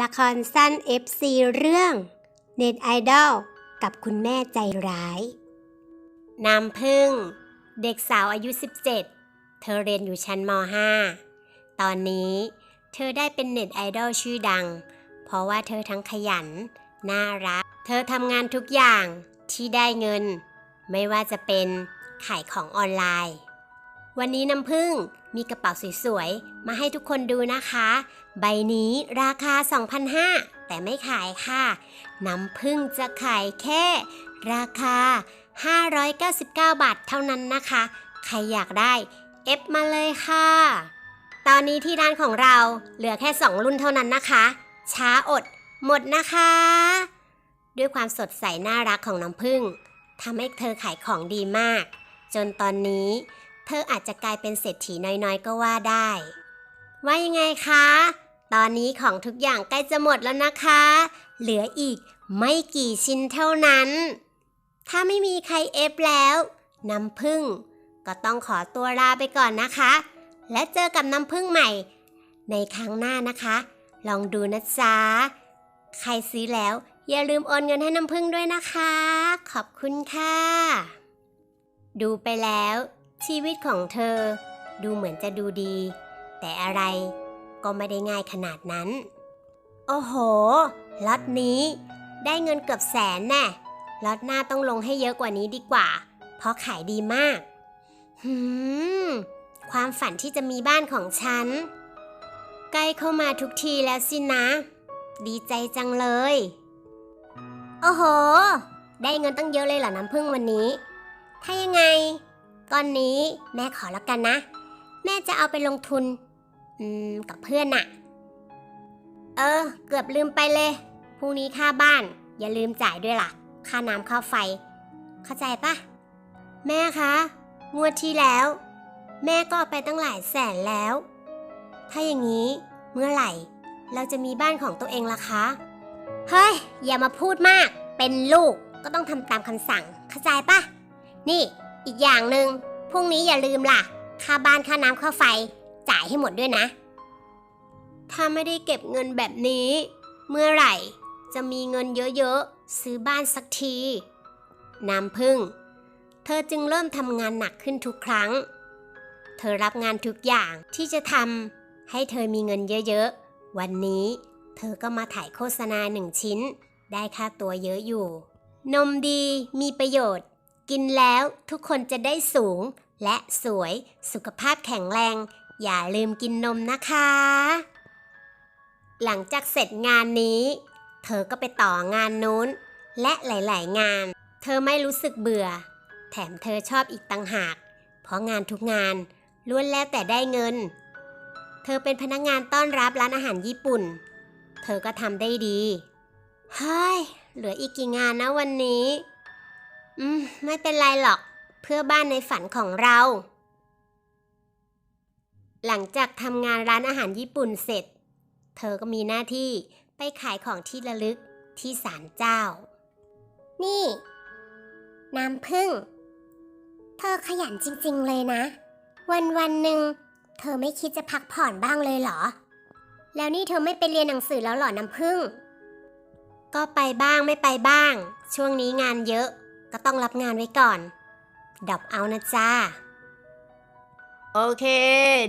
ละครสั้น FC เรื่องเน็ตไอดอลกับคุณแม่ใจร้าย น้ำพึ่ง เด็กสาวอายุ 17 เธอเรียนอยู่ชั้นม .5 ตอนนี้เธอได้เป็นเน็ตไอดอลชื่อดัง เพราะว่าเธอทั้งขยัน น่ารัก เธอทำงานทุกอย่างที่ได้เงิน ไม่ว่าจะเป็นขายของออนไลน์ วันนี้น้ำพึ่ง มีกระเป๋าสวยๆ มาให้ทุกคนดูนะคะ ใบนี้ราคา 2,500 แต่ไม่ขายค่ะ น้ำพึ่งจะขายแค่ ราคา 599 บาทเท่านั้นนะคะ ใครอยากได้เอฟมาเลยค่ะ ตอนนี้ที่ร้านของเราเหลือแค่ 2 รุ่นเท่านั้นนะคะ ช้าอด หมดนะคะ ด้วยความสดใสน่ารักของน้ำพึ่งทำให้เธอขายของดีมาก จนตอนนี้ เธออาจจะกลายเป็นเศรษฐีน้อยๆ ก็ว่าได้ ว่ายังไงคะ ตอนนี้ของทุกอย่างใกล้จะหมดแล้วนะคะ เหลืออีกไม่กี่ชิ้นเท่านั้น ถ้าไม่มีใครเอฟแล้วน้ำผึ้งก็ต้องขอตัวลาไปก่อนนะคะ และเจอกับน้ำผึ้งใหม่ ในครั้งหน้านะคะ ลองดูนะจ๊ะ ใครซื้อแล้วอย่าลืมโอนเงินให้น้ำผึ้งด้วยนะคะ ขอบคุณค่ะ ดูไปแล้ว ชีวิตของเธอดูเหมือนจะดูดี แต่อะไรก็ไม่ได้ง่ายขนาดนั้น โอ้โหล็อตนี้ ได้เงินเกือบแสนแน่ล็อตหน้าต้องลงให้เยอะกว่านี้ดีกว่า เพราะขายดีมากหืมความฝันที่จะมีบ้านของฉัน ใกล้เข้ามาทุกทีแล้วสินะ ดีใจจังเลย โอ้โห ได้เงินตั้งเยอะเลยเหรอน้ำพึ่งวันนี้ ถ้ายังไง ก้อนนี้แม่ขอแล้วกันนะ แม่จะเอาไปลงทุน อืม กับเพื่อนน่ะเออ เกือบลืมไปเลย พรุ่งนี้ค่าบ้าน อย่าลืมจ่ายด้วยล่ะ ค่าน้ำค่าไฟ เข้าใจปะแม่คะ งวดที่แล้ว แม่ก็เอาไปตั้งหลายแสนแล้ว ถ้าอย่างนี้เมื่อไหร่ เราจะมีบ้านของตัวเองล่ะคะ เฮ้ย อย่ามาพูดมาก เป็นลูกก็ต้องทำตามคำสั่ง เข้าใจปะนี่ อีกอย่างหนึ่งพรุ่งนี้อย่าลืมล่ะ ค่าบ้านค่าน้ำค่าไฟ จ่ายให้หมดด้วยนะ ถ้าไม่ได้เก็บเงินแบบนี้ เมื่อไหร่จะมีเงินเยอะๆ ซื้อบ้านสักที น้ำพึ่ง เธอจึงเริ่มทำงานหนักขึ้นทุกครั้ง เธอรับงานทุกอย่างที่จะทำให้เธอมีเงินเยอะๆ วันนี้เธอก็มาถ่ายโฆษณาหนึ่งชิ้น ได้ค่าตัวเยอะอยู่ นมดีมีประโยชน์ กินแล้วทุกคนจะได้สูง และสวยสุขภาพแข็งแรง อย่าลืมกินนมนะคะ หลังจากเสร็จงานนี้ เธอก็ไปต่องานนู้น และหลาย ๆ งาน เธอไม่รู้สึกเบื่อ แถมเธอชอบอีกต่างหาก เพราะงานทุกงานล้วนแล้วแต่ได้เงิน เธอเป็นพนักงานต้อนรับร้านอาหารญี่ปุ่น เธอก็ทำได้ดีเฮ้ยเหลืออีกกี่งานนะวันนี้ อืม ไม่เป็นไรหรอก เพื่อบ้านในฝันของเรา หลังจากทำงานร้านอาหารญี่ปุ่นเสร็จ เธอก็มีหน้าที่ไปขายของที่ระลึกที่ศาลเจ้า นี่ น้ำพึ่ง เธอขยันจริงๆเลยนะ วันวันหนึ่งเธอไม่คิดจะพักผ่อนบ้างเลยเหรอ แล้วนี่เธอไม่ไปเรียนหนังสือแล้วเหรอน้ำพึ่ง ก็ไปบ้างไม่ไปบ้าง ช่วงนี้งานเยอะ ก็ต้องรับงานไว้ก่อนดับเอานะจ้า โอเค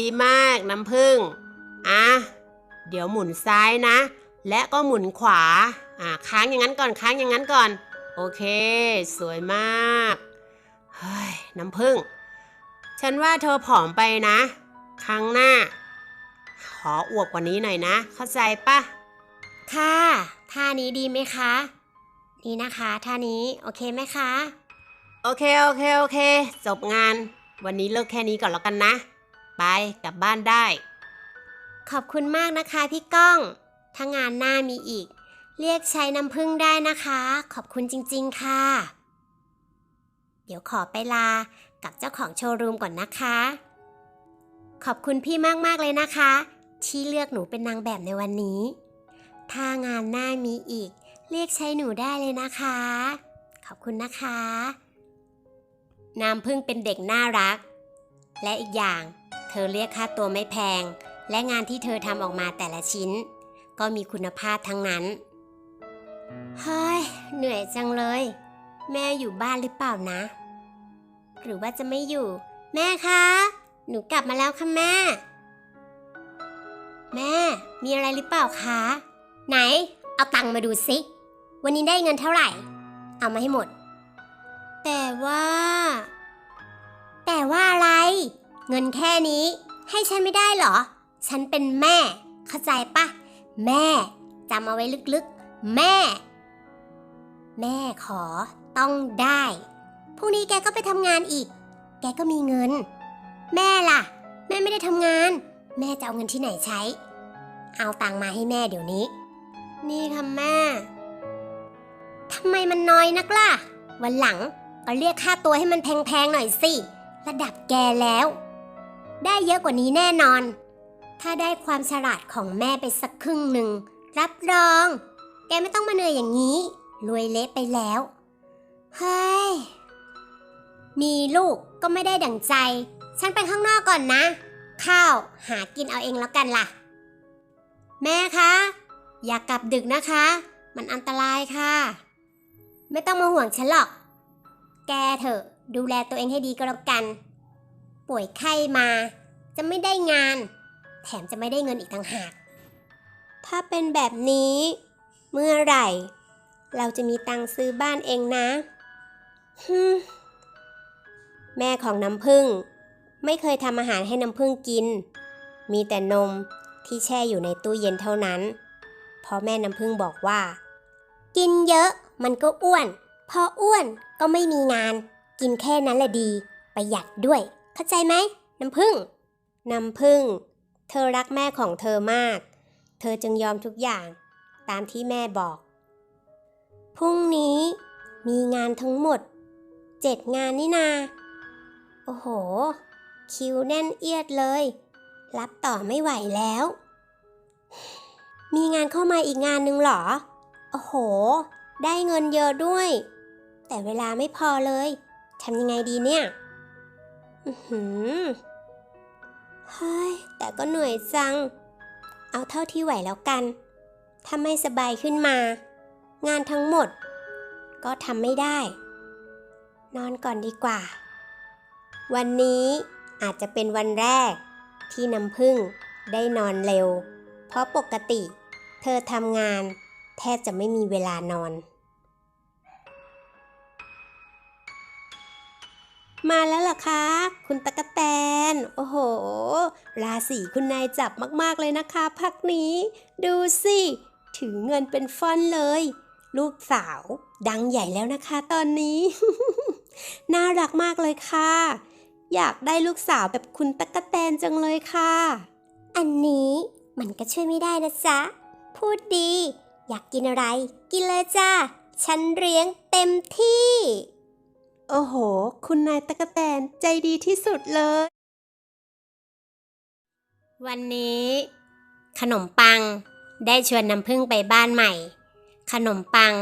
ดีมากน้ำพึ่ง อะ เดี๋ยวหมุนซ้ายนะ และก็หมุนขวา อะค้างอย่างนั้นก่อนค้างอย่างนั้นก่อน โอเค สวยมากเฮ้ยน้ำพึ่ง ฉันว่าเธอผอมไปนะ ครั้งหน้า ขออวบกว่านี้หน่อยนะ เข้าใจปะค่ะท่านี้ดีไหมคะ นี่นะคะท่านี้โอเคไหมคะ โอเค โอเค โอเค จบงาน วันนี้เลิกแค่นี้ก่อนแล้วกันนะ ไปกลับบ้านได้ ขอบคุณมากนะคะพี่ก้อง ถ้างานหน้ามีอีก เรียกใช้น้ำพึ่งได้นะคะ ขอบคุณจริงๆค่ะ เดี๋ยวขอไปลากับเจ้าของโชว์รูมก่อนนะคะ ขอบคุณพี่มาก ๆ เลยนะคะ ที่เลือกหนูเป็นนางแบบในวันนี้ ถ้างานหน้ามีอีก เรียกใช้หนูได้เลยนะคะ ขอบคุณนะคะ น้ำพึ่งเป็นเด็กน่ารัก และอีกอย่าง เธอเรียกค่าตัวไม่แพง และงานที่เธอทำออกมาแต่ละชิ้น ก็มีคุณภาพทั้งนั้น เฮ้ย เหนื่อยจังเลย แม่อยู่บ้านหรือเปล่านะ หรือว่าจะไม่อยู่ แม่คะ หนูกลับมาแล้วค่ะแม่ แม่ มีอะไรหรือเปล่าคะ ไหน เอาตังค์มาดูสิ วันนี้ได้เงินเท่าไหร่ เอามาให้หมด แต่ว่า แต่ว่าอะไร เงินแค่นี้ ให้ฉันไม่ได้เหรอ ฉันเป็นแม่ เข้าใจปะ แม่จำเอาไว้ลึกๆ แม่ แม่ขอต้องได้พรุ่งนี้แกก็ไปทำงานอีก แกก็มีเงิน แม่ล่ะ แม่ไม่ได้ทำงาน แม่จะเอาเงินที่ไหนใช้ เอาตังค์มาให้แม่เดี๋ยวนี้ นี่ค่ะแม่ ทำไมมันน้อยนักล่ะ วันหลังก็เรียกค่าตัวให้มันแพงๆหน่อยสิ ระดับแกแล้ว ได้เยอะกว่านี้แน่นอน ถ้าได้ความฉลาดของแม่ไปสักครึ่งหนึ่ง รับรอง แกไม่ต้องมาเหนื่อยอย่างนี้ รวยเละไปแล้วเฮ้ยมีลูกก็ไม่ได้ดั่งใจ ฉันไปข้างนอกก่อนนะ ข้าวหากินเอาเองแล้วกันล่ะ แม่คะ อย่ากกลับดึกนะคะ มันอันตรายค่ะ ไม่ต้องมาห่วงฉันหรอก แกเถอะ ดูแลตัวเองให้ดีก็แล้วกัน ป่วยไข้มา จะไม่ได้งาน แถมจะไม่ได้เงินอีกต่างหาก ถ้าเป็นแบบนี้ เมื่อไหร่ เราจะมีตังค์ซื้อบ้านเองนะฮึมแม่ของน้ำพึ่ง ไม่เคยทำอาหารให้น้ำพึ่งกิน มีแต่นมที่แช่อยู่ในตู้เย็นเท่านั้น เพราะแม่น้ำพึ่งบอกว่า กินเยอะ มันก็อ้วน พออ้วนก็ไม่มีงาน กินแค่นั้นแหละดี ประหยัดด้วย เข้าใจไหมน้ำพึ่งน้ำพึ่ง เธอรักแม่ของเธอมาก เธอจึงยอมทุกอย่าง ตามที่แม่บอก พรุ่งนี้มีงานทั้งหมดเจ็ดงานนี่นา โอ้โห คิวแน่นเอียดเลย รับต่อไม่ไหวแล้ว มีงานเข้ามาอีกงานหนึ่งหรอ โอ้โห ได้เงินเยอะด้วย แต่เวลาไม่พอเลยทำยังไงดีเนี่ย อือหือเฮ้ย แต่ก็เหนื่อยจัง เอาเท่าที่ไหวแล้วกัน ถ้าไม่สบายขึ้นมา งานทั้งหมด ก็ทำไม่ได้ นอนก่อนดีกว่า วันนี้อาจจะเป็นวันแรก ที่น้ำพึ่งได้นอนเร็ว เพราะปกติ เธอทำงานแทบจะไม่มีเวลานอน มาแล้วเหรอคะ คุณตะกะแตน โอ้โห ราศีคุณนายจับมาก ๆ เลยนะคะ พักนี้ ดูสิ ถือเงินเป็นฟอนเลย ลูกสาว ดังใหญ่แล้วนะคะตอนนี้ น่ารักมากเลยค่ะ อยากได้ลูกสาวแบบคุณตะกะแตนจังเลยค่ะ อันนี้มันก็ช่วยไม่ได้นะจ๊ะ พูดดี อยากกินอะไร กินเลยจ้าฉันเลี้ยงเต็มที่ โอ้โห คุณนายตะกะแตนใจดีที่สุดเลย วันนี้ ขนมปังได้ชวนน้ำพึ่งไปบ้านใหม่ ขนมปัง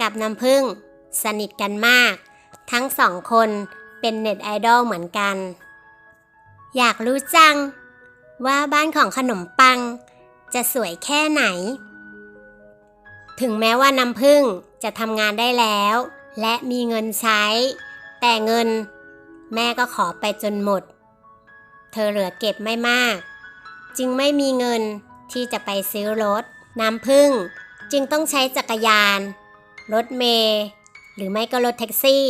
กับน้ำพึ่ง สนิทกันมาก ทั้งสองคนเป็นเน็ตไอดอลเหมือนกัน อยากรู้จัง ว่าบ้านของขนมปัง จะสวยแค่ไหน ถึงแม้ว่าน้ำพึ่งจะทำงานได้แล้ว และมีเงินใช้ แต่เงิน แม่ก็ขอไปจนหมด เธอเหลือเก็บไม่มาก จึงไม่มีเงินที่จะไปซื้อรถ น้ำพึ่งจึงต้องใช้จักรยาน รถเมล์หรือไม่ก็รถแท็กซี่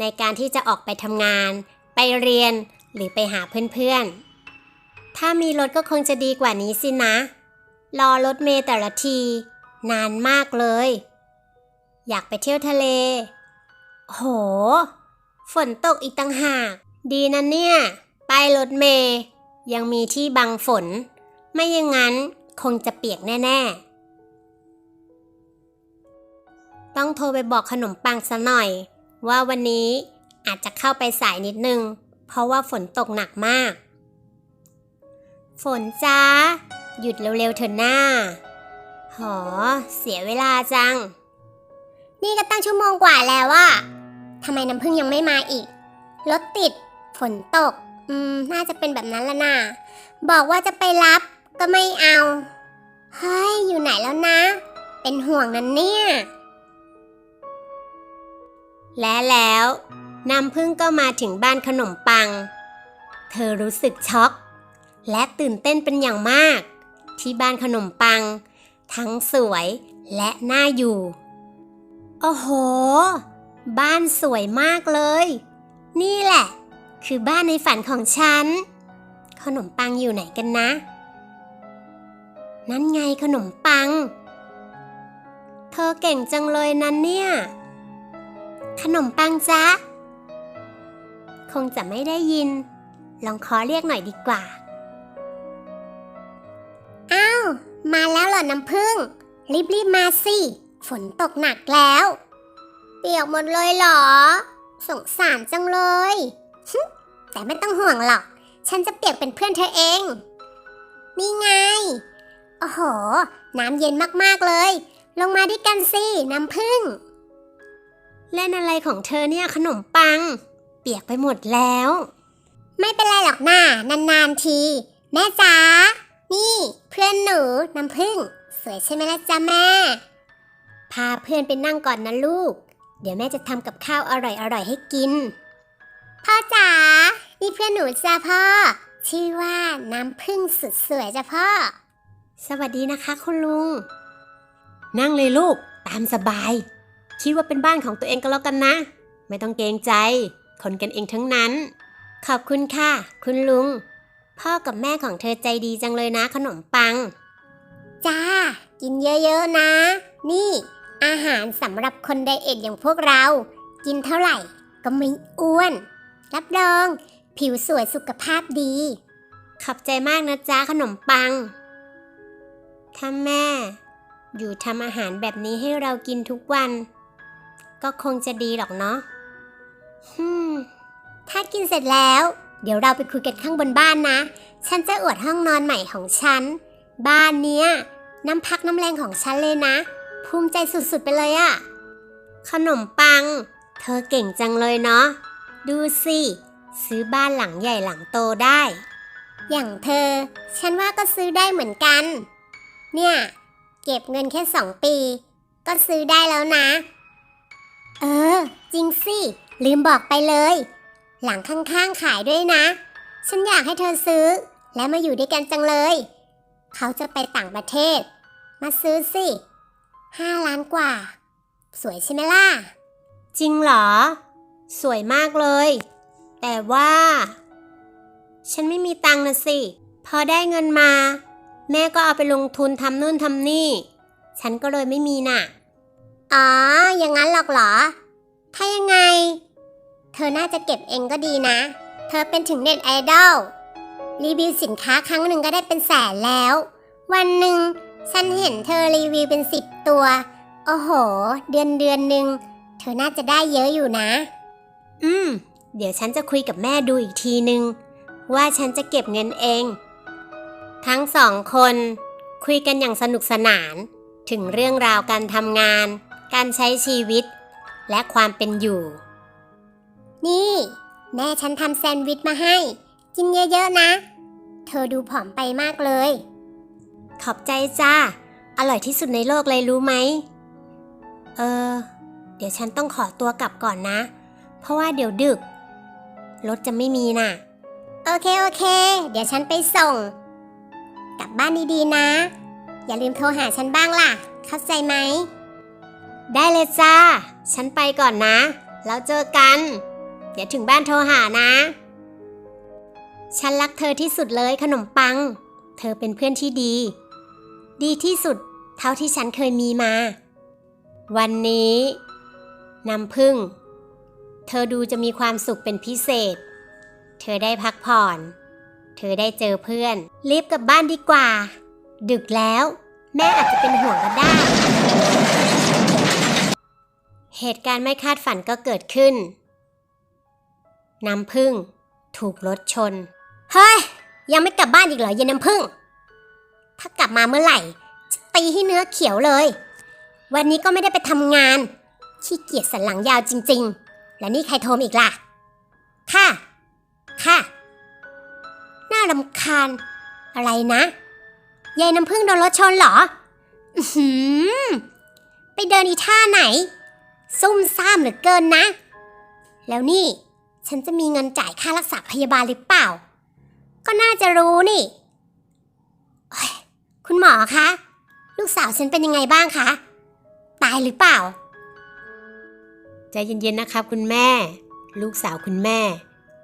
ในการที่จะออกไปทำงาน ไปเรียนหรือไปหาเพื่อนๆ ถ้ามีรถก็คงจะดีกว่านี้สินะ รอรถเมล์แต่ละที นานมากเลย อยากไปเที่ยวทะเล โห ฝนตกอีกต่างหาก ดีนะเนี่ย ป้ายรถเมย์ยังมีที่บังฝน ไม่อย่างนั้นคงจะเปียกแน่ๆ ต้องโทรไปบอกขนมปังซะหน่อย ว่าวันนี้อาจจะเข้าไปสายนิดนึง เพราะว่าฝนตกหนักมาก ฝนจ้า หยุดเร็วๆเถอะหน้า หอ เสียเวลาจัง นี่ก็ตั้งชั่วโมงกว่าแล้วอะ ทำไมน้ำพึ่งยังไม่มาอีก รถติด ฝนตก อืม น่าจะเป็นแบบนั้นละน่ะ บอกว่าจะไปรับก็ไม่เอา เฮ้ย อยู่ไหนแล้วนะ เป็นห่วงนั้นเนี่ย และแล้วน้ำพึ่งก็มาถึงบ้านขนมปัง เธอรู้สึกช็อก และตื่นเต้นเป็นอย่างมาก ที่บ้านขนมปัง ทั้งสวยและน่าอยู่ โอ้โห บ้านสวยมากเลย นี่แหละ คือบ้านในฝันของฉัน ขนมปังอยู่ไหนกันนะ นั่นไงขนมปัง เธอเก่งจังเลยนั้นเนี่ย ขนมปังจ๊ะ คงจะไม่ได้ยิน ลองขอเรียกหน่อยดีกว่า อ้าว มาแล้วเหรอน้ำพึ่ง รีบๆมาสิ ฝนตกหนักแล้ว ปียกหมดเลยเหรอ สงสารจังเลยแต่ไม่ต้องห่วงหรอก ฉันจะเปียกเป็นเพื่อนเธอเอง นี่ไง โอ้โห น้ำเย็นมากๆเลย ลงมาด้วยกันสิ น้ำพึ่ง เล่นอะไรของเธอเนี่ยขนมปัง เปียกไปหมดแล้ว ไม่เป็นไรหรอกน้านานๆที แม่จ๋า นี่ เพื่อนหนูน้ำพึ่ง สวยใช่ไหมล่ะจ๊ะแม่ พาเพื่อนไปนั่งก่อนนะลูก ดี๋ยวแม่จะทำกับข้าวอร่อยๆให้กิน พ่อจ๋า นี่เพื่อนหนูจ้าพ่อ ชื่อว่าน้ำพึ่งสุดสวยจ้ะพ่อ สวัสดีนะคะคุณลุง นั่งเลยลูก ตามสบาย คิดว่าเป็นบ้านของตัวเองก็แล้วกันนะ ไม่ต้องเกรงใจ คนกันเองทั้งนั้น ขอบคุณค่ะ คุณลุง พ่อกับแม่ของเธอใจดีจังเลยนะขนมปัง จ้า กินเยอะๆนะ นี่ อาหารสำหรับคนไดเอทอย่างพวกเรา กินเท่าไหร่ก็ไม่อ้วน รับรอง ผิวสวยสุขภาพดี ขอบใจมากนะจ๊ะขนมปัง ถ้าแม่ อยู่ทำอาหารแบบนี้ให้เรากินทุกวัน ก็คงจะดีหรอกเนาะฮึมถ้ากินเสร็จแล้ว เดี๋ยวเราไปคุยกันข้างบนบ้านนะ ฉันจะอวดห้องนอนใหม่ของฉัน บ้านเนี้ยน้ำพักน้ำแรงของฉันเลยนะ ภูมิใจสุดๆไปเลยอะขนมปัง เธอเก่งจังเลยเนาะ ดูสิ ซื้อบ้านหลังใหญ่หลังโตได้ อย่างเธอ ฉันว่าก็ซื้อได้เหมือนกัน เนี่ย เก็บเงินแค่สองปี ก็ซื้อได้แล้วนะ เออ จริงสิ ลืมบอกไปเลย หลังข้างๆขายด้วยนะ ฉันอยากให้เธอซื้อ และมาอยู่ด้วยกันจังเลย เขาจะไปต่างประเทศ มาซื้อสิ ห้าล้านกว่า สวยใช่ไหมล่ะ จริงเหรอ สวยมากเลย แต่ว่า ฉันไม่มีตังค์นะสิ พอได้เงินมา แม่ก็เอาไปลงทุนทำนู่นทำนี่ ฉันก็เลยไม่มีน่ะ อ๋อ อย่างนั้นหรอกเหรอ ถ้ายังไง เธอน่าจะเก็บเองก็ดีนะ เธอเป็นถึงเน็ตไอดอลรีวิวสินค้าครั้งหนึ่งก็ได้เป็นแสนแล้ว วันหนึ่ง ฉันเห็นเธอรีวิวเป็นสิบตัว โอ้โห เดือนเดือนหนึ่งเธอน่าจะได้เยอะอยู่นะ อืม เดี๋ยวฉันจะคุยกับแม่ดูอีกทีนึง ว่าฉันจะเก็บเงินเอง ทั้งสองคนคุยกันอย่างสนุกสนาน ถึงเรื่องราวการทำงาน การใช้ชีวิต และความเป็นอยู่ นี่ แม่ฉันทำแซนด์วิชมาให้ กินเยอะๆนะ เธอดูผอมไปมากเลย ขอบใจจ้า อร่อยที่สุดในโลกเลยรู้ไหม เออ เดี๋ยวฉันต้องขอตัวกลับก่อนนะ เพราะว่าเดี๋ยวดึก รถจะไม่มีน่ะ โอเคโอเค เดี๋ยวฉันไปส่ง กลับบ้านดีๆนะ อย่าลืมโทรหาฉันบ้างล่ะ เข้าใจไหม ได้เลยจ้า ฉันไปก่อนนะ แล้วเจอกัน เดี๋ยวถึงบ้านโทรหานะ ฉันรักเธอที่สุดเลยขนมปัง เธอเป็นเพื่อนที่ดี ดีที่สุดเท่าที่ฉันเคยมีมา วันนี้น้ำพึ่ง เธอดูจะมีความสุขเป็นพิเศษ เธอได้พักผ่อน เธอได้เจอเพื่อน รีบกลับบ้านดีกว่า ดึกแล้ว แม่อาจจะเป็นห่วงก็ได้ เหตุการณ์ไม่คาดฝันก็เกิดขึ้น น้ำพึ่ง ถูกรถชน เฮ้ย ยังไม่กลับบ้านอีกเหรอเย็นน้ำพึ่ง ถ้ากลับมาเมื่อไหร่จะตีให้เนื้อเขียวเลย วันนี้ก็ไม่ได้ไปทำงาน ขี้เกียจสันหลังยาวจริง ๆ และนี่ใครโทรมอีกล่ะ ค่ะ ค่ะน่ารำคาญ อะไรนะ ยายน้ำพึ่งโดนรถชนเหรอ อือหือไปเดินอีท่าไหน ซุ่มซ่ามเหลือเกินนะ แล้วนี่ ฉันจะมีเงินจ่ายค่ารักษาพยาบาลหรือเปล่า ก็น่าจะรู้นี่ คุณหมอคะ ลูกสาวฉันเป็นยังไงบ้างคะ ตายหรือเปล่า ใจเย็นๆนะครับคุณแม่ ลูกสาวคุณแม่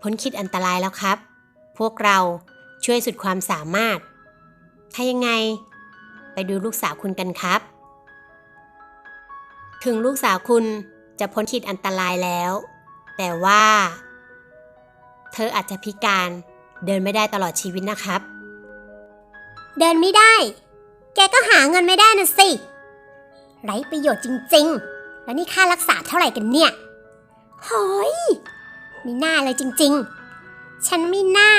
พ้นคิดอันตรายแล้วครับ พวกเราช่วยสุดความสามารถ ถ้ายังไง ไปดูลูกสาวคุณกันครับ ถึงลูกสาวคุณจะพ้นขีดอันตรายแล้ว แต่ว่า เธออาจจะพิการเดินไม่ได้ตลอดชีวิตนะครับ เดินไม่ได้ แกก็หาเงินไม่ได้นะสิ ไร้ประโยชน์จริงๆ แล้วนี่ค่ารักษาเท่าไหร่กันเนี่ยโหยมีหน้าเลยจริงๆ ฉันไม่น่า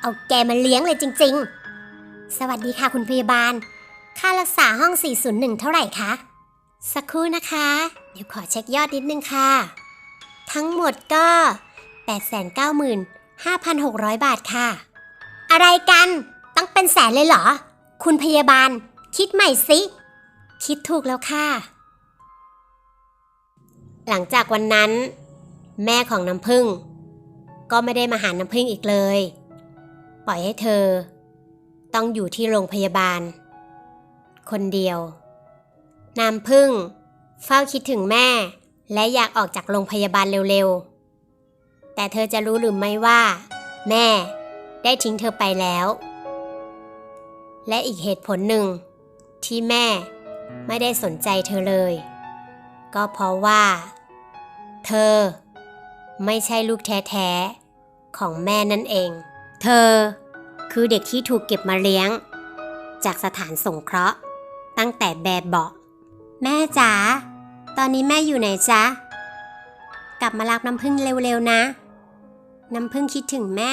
เอาแกมาเลี้ยงเลยจริงๆ สวัสดีค่ะคุณพยาบาล ค่ารักษาห้อง 401 เท่าไหร่คะ สักครู่นะคะ เดี๋ยวขอเช็คยอดนิดนึงค่ะ ทั้งหมดก็ 895,600 บาทค่ะ อะไรกัน ต้องเป็นแสนเลยเหรอ คุณพยาบาล คิดใหม่สิ คิดถูกแล้วค่ะ หลังจากวันนั้น แม่ของน้ำพึ่ง ก็ไม่ได้มาหาน้ำพึ่งอีกเลย ปล่อยให้เธอ ต้องอยู่ที่โรงพยาบาล คนเดียว น้ำพึ่ง เฝ้าคิดถึงแม่ และอยากออกจากโรงพยาบาลเร็วๆ แต่เธอจะรู้หรือไม่ว่า แม่ได้ทิ้งเธอไปแล้ว และอีกเหตุผลหนึ่ง ที่แม่ไม่ได้สนใจเธอเลย ก็เพราะว่า เธอ ไม่ใช่ลูกแท้ๆ ของแม่นั่นเอง เธอคือเด็กที่ถูกเก็บมาเลี้ยง จากสถานสงเคราะห์ตั้งแต่แบบเบาะแม่จ๋าตอนนี้แม่อยู่ไหนจ๊ะ กลับมารับน้ำพึ่งเร็วๆนะ น้ำพึ่งคิดถึงแม่